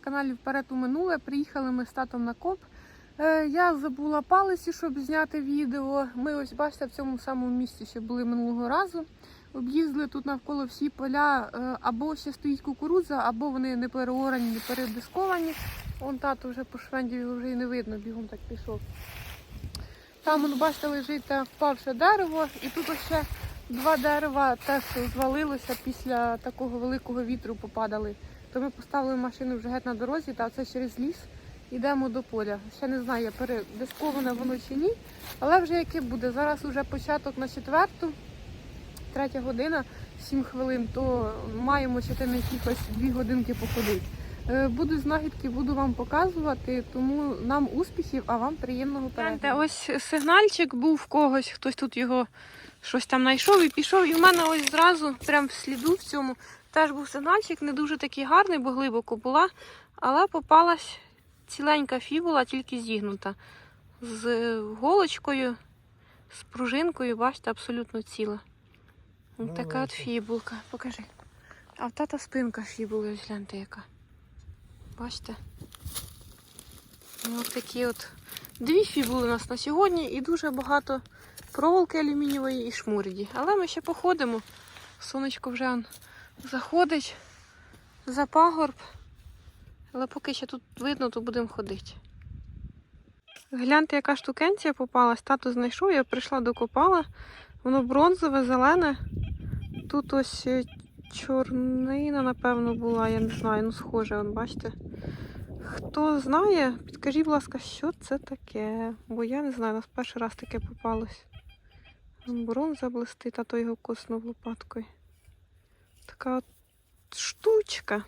каналі Вперед у минуле. Приїхали ми з татом на коп. Е, Я забула палиці, щоб зняти відео. Ми ось бачите в цьому самому місці, що були минулого разу. Об'їздили тут навколо всі поля, е, або ще стоїть кукурудза, або вони не переорані, не передисковані. Вон тато вже по швенді вже і не видно, бігом так пішов. Там, воно, бачите, лежить впавше дерево, і тут ще два дерева теж звалилося після такого великого вітру попадали. То ми поставили машину вже геть на дорозі, та це через ліс йдемо до поля. Ще не знаю, я передисковане воно чи ні, але вже яке буде. Зараз вже початок на четверту, третя година, сім хвилин, то маємо ще там якихось дві годинки походити. Е, Будуть знахідки, буду вам показувати, тому нам успіхів, а вам приємного перегляду. Ось сигнальчик був в когось, хтось тут його щось там знайшов і пішов. І в мене ось зразу, прям в сліду в цьому, теж був сигнальчик, не дуже такий гарний, бо глибоко була, але попалась ціленька фібула, тільки зігнута. З голочкою, з пружинкою, бачите, абсолютно ціла. Ось така от фібулка. Покажи. А в тата спинка фібули, ось гляньте яка. Бачите? Ну, Ось такі от дві фібули у нас на сьогодні і дуже багато проволоки алюмінієвої і шмурді. Але ми ще походимо. Сонечко вже заходить за пагорб. Але поки ще тут видно, то будемо ходити. Гляньте, яка штукенція попалась. Тато знайшов, я прийшла докопала. Воно бронзове, зелене. Тут ось е, чорнина, напевно, була, я не знаю, ну схоже, он, бачите. Хто знає, підкажіть, будь ласка, що це таке? Бо я не знаю, нас перший раз таке попалось. Бронза блистить, а то його коснув лопаткою. Така штучка.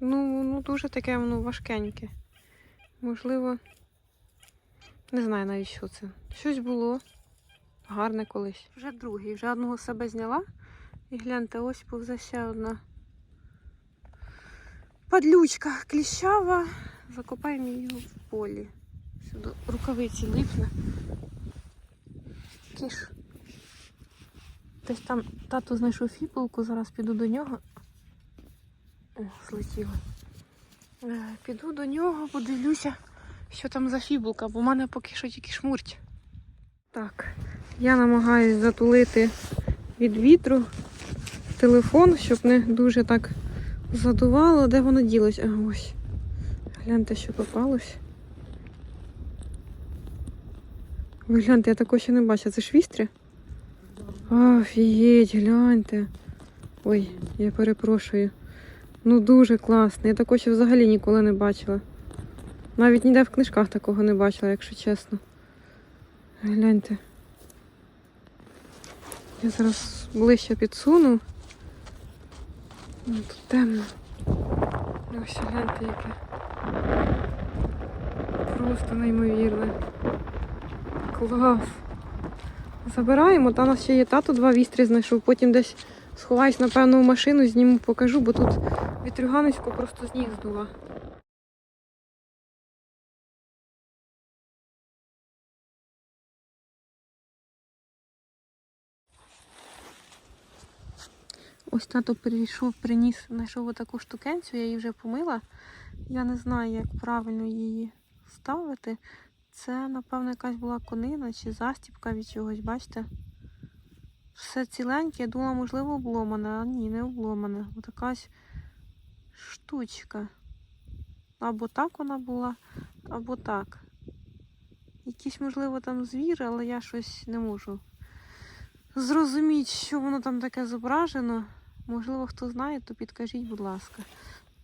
Ну, ну дуже таке воно важкеньке. Можливо, не знаю навіть що це. Щось було гарне колись. Вже другий, вже одного себе зняла. І гляньте, ось повзе ще одна падлючка кліщава. Закопаємо її в полі. Сюди рукавиці липне. Кіш. Десь там тато знайшов фіпулку, зараз піду до нього. О, злетіла. Е, Піду до нього, подивлюся, що там за фібулка, бо в мене поки що тільки шмурть. Так, я намагаюся затулити від вітру телефон, щоб не дуже так задувало. Де воно ділось? А ось. Гляньте, що попалось. Ви гляньте, я такого ще не бачила. Це ж вістря? Офігеть, гляньте. Ой, я перепрошую. Ну дуже класно. Я такого ще взагалі ніколи не бачила. Навіть ніде в книжках такого не бачила, якщо чесно. Гляньте. Я зараз ближче підсуну. Ну, тут темно. Ось гляньте яке. Просто неймовірне. Клас. Забираємо, там у нас ще є тато два вістрі знайшов. Потім десь сховаюсь, напевно, в машину, зніму, покажу, бо тут вітрюганочку просто з ніг здула. Ось тато прийшов, приніс, знайшов отаку штукенцю, я її вже помила. Я не знаю, як правильно її ставити. Це, напевно, якась була конина чи застіпка від чогось, бачите? Все ціленьке, я думала, можливо, обломане, а ні, не обломане. Ось якась штучка. Або так вона була, або так. Якийсь, можливо, там звір, але я щось не можу зрозуміти, що воно там таке зображено. Можливо, хто знає, то підкажіть, будь ласка.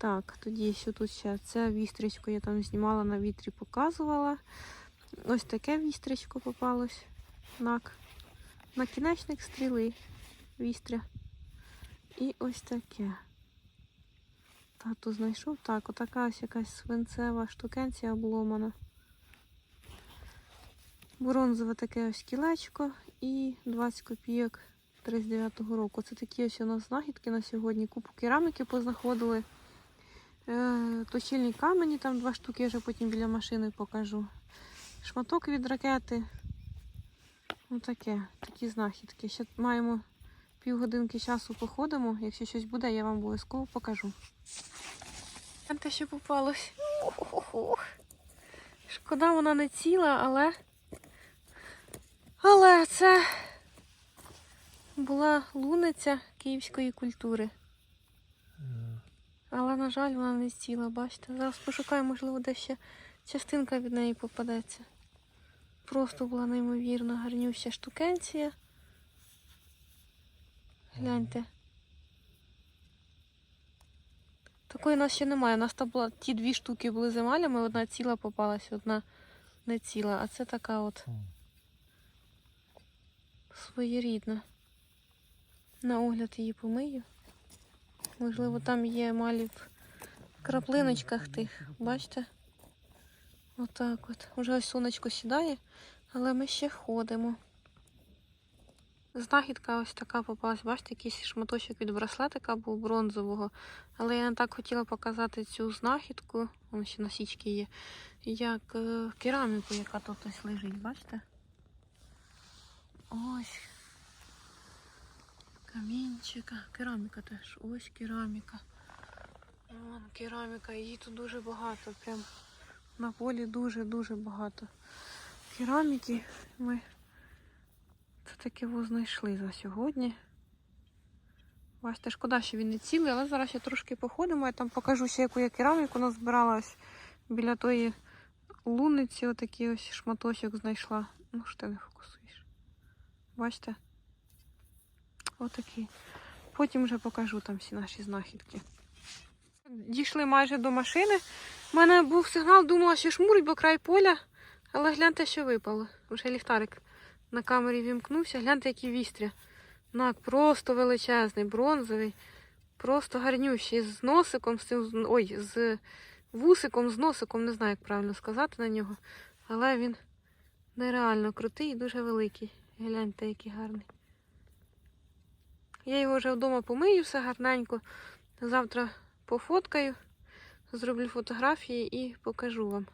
Так, тоді що тут ще? Це вістрячко я там знімала на вітрі, показувала. Ось таке вістрячко попалось. Нак. Накінечник стріли. Вістря. І ось таке. Тато знайшов. Так, отака ось якась свинцева штукенція обломана. Бронзове таке ось кілечко і 20 копійок 39-го року. Це такі ось у нас знахідки на сьогодні. Купу кераміки познаходили. Е, точильні камені, там два штуки, я вже потім біля машини покажу. Шматок від ракети. Отаке, такі знахідки. Ще маємо півгодинки часу походимо. Якщо щось буде, я вам обов'язково покажу. Те, що попалось. Шкода, вона не ціла, але. Але це була луниця київської культури. Але, на жаль, вона не ціла, бачите. Зараз пошукаю, можливо, де ще частинка від неї попадеться. Просто була неймовірно гарнюща штукенція. Гляньте. Такої у нас ще немає. У нас там була ті дві штуки були з емалями, одна ціла попалась, одна не ціла. А це така от своєрідна. На огляд її помию. Можливо, там є емалі в краплиночках тих. Бачите? Отак от. Уже ось сонечко сідає, але ми ще ходимо. Знахідка ось така попалась. Бачите, якийсь шматочок від браслетика був бронзового. Але я не так хотіла показати цю знахідку. Вон ще насічки є. Як е, кераміку, яка тут ось лежить, бачите? Ось. Камінчика. Кераміка теж. Ось кераміка. Вон кераміка. Її тут дуже багато. Прям на полі дуже-дуже багато. Кераміки ми це таке знайшли за сьогодні. Бачите, шкода, що він не цілий, але зараз ще трошки походимо. Я там покажу ще, яку я кераміку назбирала ось біля тої луниці. Отакий ось шматочок знайшла. Ну, що ти не фокусуєш. Бачите? Отакий. Потім вже покажу там всі наші знахідки. Дійшли майже до машини. У мене був сигнал, думала, що шмурить, бо край поля. Але гляньте, що випало. Вже ліхтарик на камері вімкнувся. Гляньте, які вістря. Нак просто величезний, бронзовий, просто гарнющий, з носиком, з цим, ой, з вусиком, з носиком, не знаю, як правильно сказати на нього. Але він нереально крутий і дуже великий. Гляньте, який гарний. Я його вже вдома помию все гарненько. Завтра пофоткаю, зроблю фотографії і покажу вам.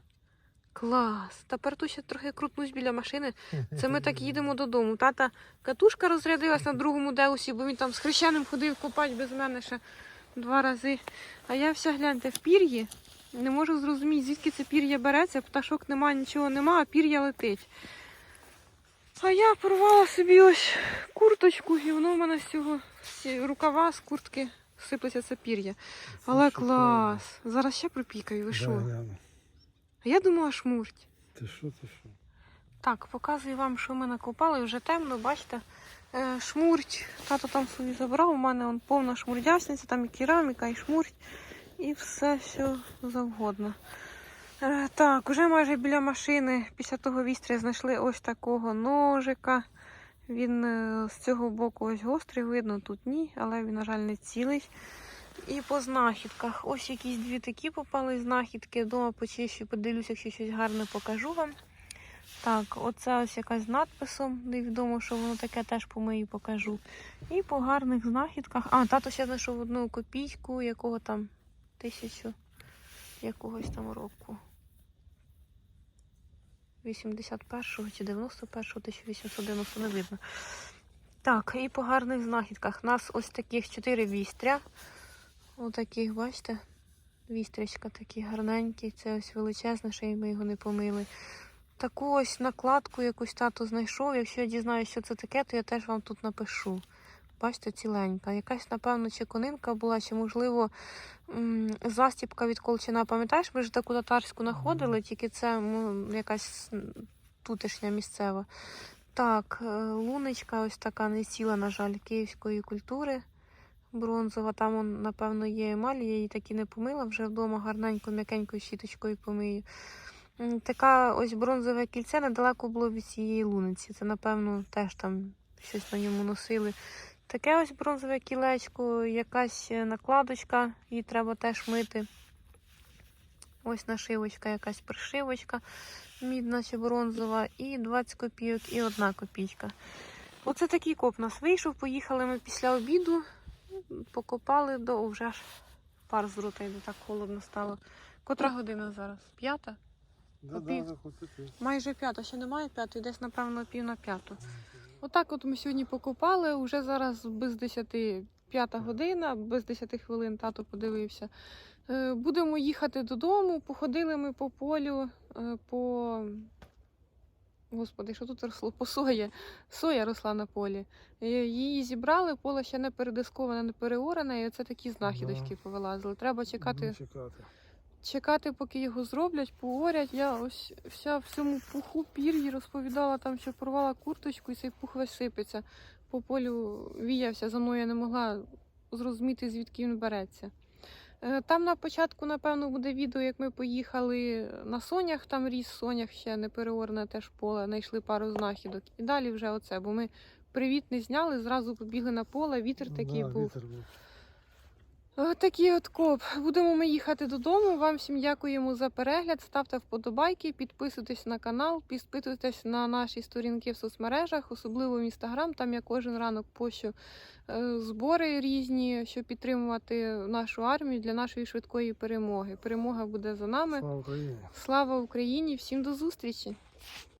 Клас! Тепер тут ще трохи крутнусь біля машини. Це ми так їдемо додому. Тата катушка розрядилась на другому деусі, бо він там з хрещеним ходив копати без мене ще два рази. А я вся гляньте в пір'ї. Не можу зрозуміти, звідки це пір'я береться. Пташок нема, нічого нема, а пір'я летить. А я порвала собі ось курточку, і воно в мене з цього рукава з куртки сиплеться це пір'я. Але клас! Зараз ще пропікаю, ви що? А я думала шмурть. Ти що, ти що? Так, показую вам, що ми накопали. Вже темно, бачите. Е, Шмурть. Тато там собі забрав. У мене он повна шмурдясниця, там і кераміка, і шмурть, і все, що завгодно. Е, Так, уже майже біля машини після того вістря знайшли ось такого ножика. Він е, з цього боку ось гострий, видно, тут ні, але він, на жаль, не цілий. І по знахідках. Ось якісь дві такі попали знахідки. Дома почищу, подивлюся, якщо щось гарне покажу вам. Так, оце ось якась з надписом. Невідомо, що воно таке теж помию покажу. І по гарних знахідках. А, тато ще знайшов одну копійку, якого там тисячу якогось там року. 81-го чи 91-го, 1890, не видно. Так, і по гарних знахідках. У нас ось таких чотири вістря. Отаких, бачите? Вістрячка такі гарненькі. Це ось величезне, ще й ми його не помили. Таку ось накладку якусь тато знайшов. Якщо я дізнаюся, що це таке, то я теж вам тут напишу. Бачите, ціленька. Якась, напевно, чи конинка була, чи, можливо, застіпка від колчина. Пам'ятаєш, ми ж таку татарську знаходили, тільки це м, якась тутешня місцева. Так, е, луночка ось така не ціла, на жаль, київської культури. Бронзова, там, напевно, є емаль, я її так і не помила, вже вдома гарненько, м'якенькою щіточкою помию. Така ось бронзове кільце недалеко було від цієї луниці. Це, напевно, теж там щось на ньому носили. Таке ось бронзове кілечко, якась е, накладочка, її треба теж мити. Ось нашивочка, якась пришивочка, мідна чи бронзова, і 20 копійок, і одна копійка. Оце такий коп нас вийшов. Поїхали ми після обіду, покопали до О, вже ж пар з рота йде, так холодно стало. Котра година зараз? П'ята? Да, да. Майже п'ята, ще немає п'ятої, десь, напевно, пів на п'яту. Отак от ми сьогодні покопали, уже зараз без 10 п'ята година, без 10 хвилин тато подивився Е, Будемо їхати додому. Походили ми по полю, е, по. Господи, що тут росло? По сої. Соя росла на полі. Е, Її зібрали, поле ще не передисковане, не переоране, і оце такі знахідочки повилазили. Треба чекати, Будемо чекати. Чекати, поки його зроблять, поорять. Я ось вся в цьому пуху пір'ї розповідала там, що порвала курточку, і цей пух весь сипеться. По полю віявся, за мною я не могла зрозуміти, звідки він береться. Е, Там на початку, напевно, буде відео, як ми поїхали на сонях, там ріс сонях ще не переорене теж поле, знайшли пару знахідок. І далі вже оце, бо ми привіт не зняли, зразу побігли на поле, вітер такий да, був. Вітер був. Ось Такий от коп. Будемо ми їхати додому. Вам всім дякуємо за перегляд. Ставте вподобайки, підписуйтесь на канал, підписуйтесь на наші сторінки в соцмережах, особливо в інстаграм. Там я кожен ранок пощу е, збори різні, щоб підтримувати нашу армію для нашої швидкої перемоги. Перемога буде за нами. Слава Україні! Слава Україні! Всім до зустрічі!